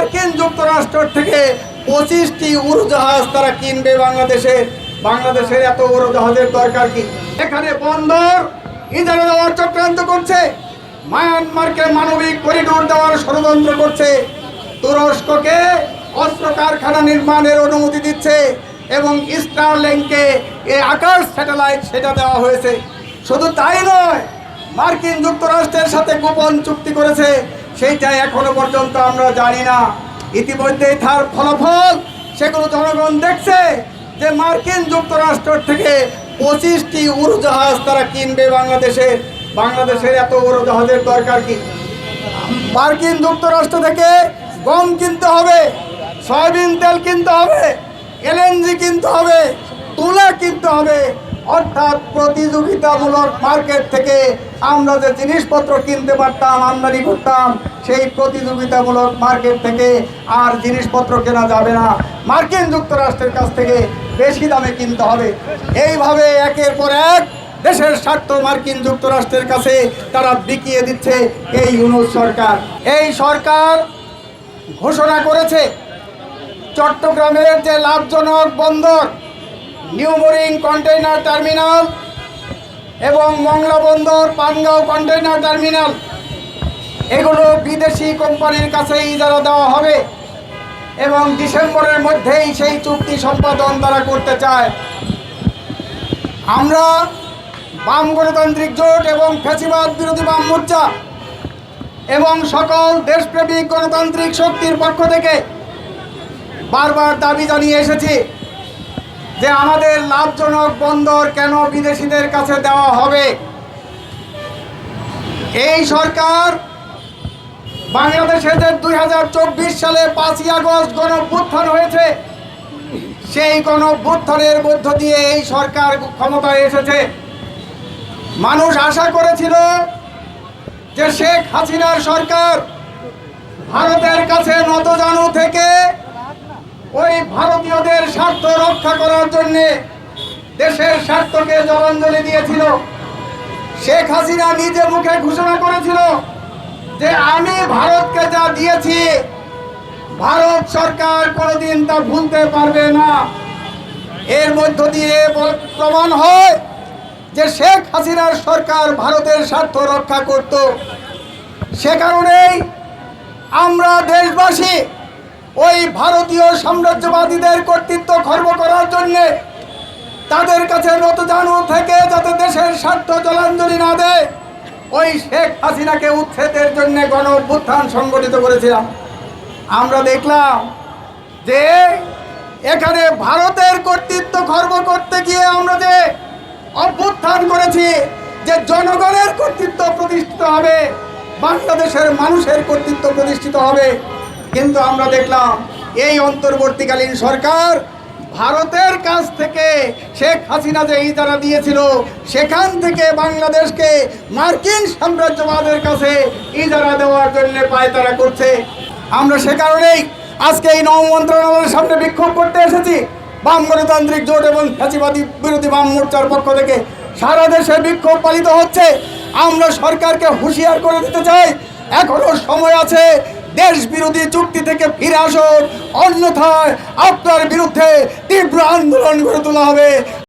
মার্কিন যুক্তরাষ্ট্র থেকে পঁচিশটি উড়োজাহাজ তারা কিনবে বাংলাদেশে। বাংলাদেশের এত উড়োজাহাজের দরকার কি? এখানে বন্দর ইজারা দেওয়ার চক্রান্ত করছে। মায়ানমারকে মানবিক করিডোর দেওয়ার ষড়যন্ত্র করছে। তুরস্ককে অস্ত্র কারখানা নির্মাণের অনুমতি দিচ্ছে এবং স্টারলিংকে এই আকাশ স্যাটেলাইট সেটা দেওয়া হয়েছে। শুধু তাই নয়, মার্কিন যুক্তরাষ্ট্রের সাথে গোপন চুক্তি করেছে। সেইটা এখনও পর্যন্ত আমরা জানি না। ইতিমধ্যেই তার ফলাফল, সেগুলো জনগণ দেখছে যে মার্কিন যুক্তরাষ্ট্র থেকে পঁচিশটি উড়োজাহাজ তারা কিনবে বাংলাদেশে। বাংলাদেশের এত উড়োজাহাজের দরকার কি? মার্কিন যুক্তরাষ্ট্র থেকে গম কিনতে হবে, সয়াবিন তেল কিনতে হবে এলএনজি কিনতে হবে, তুলা কিনতে হবে। অর্থাৎ প্রতিযোগিতামূলক মার্কেট থেকে আমরা যে জিনিসপত্র কিনতে পারতাম, আমদানি করতাম, সেই প্রতিযোগিতামূলক মার্কেট থেকে আর জিনিসপত্র কেনা যাবে না। মার্কিন যুক্তরাষ্ট্রের কাছ থেকে বেশি দামে কিনতে হবে। এইভাবে একের পর এক দেশের স্বার্থ মার্কিন যুক্তরাষ্ট্রের কাছে তারা বিকিয়ে দিচ্ছে এই ইউনুস সরকার। এই সরকার ঘোষণা করেছে, চট্টগ্রামের যে লাভজনক বন্দর নিউমোরিং কন্টেইনার টার্মিনাল এবং মংলা বন্দর পানগাঁও কন্টেইনার টার্মিনাল এগুলো বিদেশি কোম্পানির কাছে ইজারা দেওয়া হবে এবং ডিসেম্বরের মধ্যেই সেই চুক্তি সম্পাদন তারা করতে চায়। আমরা বাম গণতান্ত্রিক জোট এবং ফ্যাসিবাদ বিরোধী বাম মোর্চা এবং সকল দেশপ্রেমিক গণতান্ত্রিক শক্তির পক্ষ থেকে বারবার দাবি জানিয়ে এসেছি। যে আমাদের লাভজনক বন্দর কেন বিদেশিদের কাছে দেওয়া হবে? এই সরকার বাংলাদেশে যে দুই হাজার চব্বিশ সালে পাঁচই আগস্ট গণভ্যুত্থান হয়েছে, সেই গণভ্যুত্থানের মধ্য দিয়ে এই সরকার ক্ষমতায় এসেছে। মানুষ আশা করেছিল যে শেখ হাসিনার সরকার ভারতের কাছে নতজানু থেকে ওই ভারতীয়দের স্বার্থ রক্ষা করার জন্যে দেশের স্বার্থকে জলাঞ্জলি দিয়েছিল। শেখ হাসিনা নিজে মুখে ঘোষণা করেছিল যে আমি ভারতকে যা দিয়েছি, ভারত সরকার কোনোদিন তা ভুলতে পারবে না। এর মধ্য দিয়ে প্রমাণ হয় যে শেখ হাসিনার সরকার ভারতের স্বার্থ রক্ষা করত। সে কারণেই আমরা দেশবাসী ওই ভারতীয় সাম্রাজ্যবাদীদের কর্তৃত্ব খর্ব করার জন্যে তাদের কাছে নতজানু থেকে যাতে দেশের স্বার্থ জলাঞ্জলি না দেয়, ওই শেখ হাসিনাকে উচ্ছেদের জন্য গণ অভ্যুত্থান সংগঠিত করেছিলাম। আমরা দেখলাম যে এখানে ভারতের কর্তৃত্ব খর্ব করতে গিয়ে আমরা যে অভ্যুত্থান করেছি, যে জনগণের কর্তৃত্ব প্রতিষ্ঠিত হবে, বাংলাদেশের মানুষের কর্তৃত্ব প্রতিষ্ঠিত হবে কিন্তু আমরা দেখলাম এই অন্তর্বর্তীকালীন সরকার ভারতের কাছ থেকে শেখ হাসিনা যে ইজারা দিয়েছিল, সেখান থেকে বাংলাদেশকে মার্কিন সাম্রাজ্যবাদের কাছে ইজারা দেওয়ার জন্য পায়তারা করছে। আমরা সে কারণেই আজকে এই নব মন্ত্রণালয়ের সামনে বিক্ষোভ করতে এসেছি। বাম গণতান্ত্রিক জোট এবং ফ্যাসিবাদী বিরোধী বাম মোর্চার পক্ষ থেকে সারা দেশে বিক্ষোভ পালিত হচ্ছে। আমরা সরকারকে হুঁশিয়ার করে দিতে চাই। এখনও সময় আছে দেশ বিরোধী চুক্তি থেকে ফিরে আসুন অন্যথায় আপনার বিরুদ্ধে তীব্র আন্দোলন গড়ে তোলা হবে।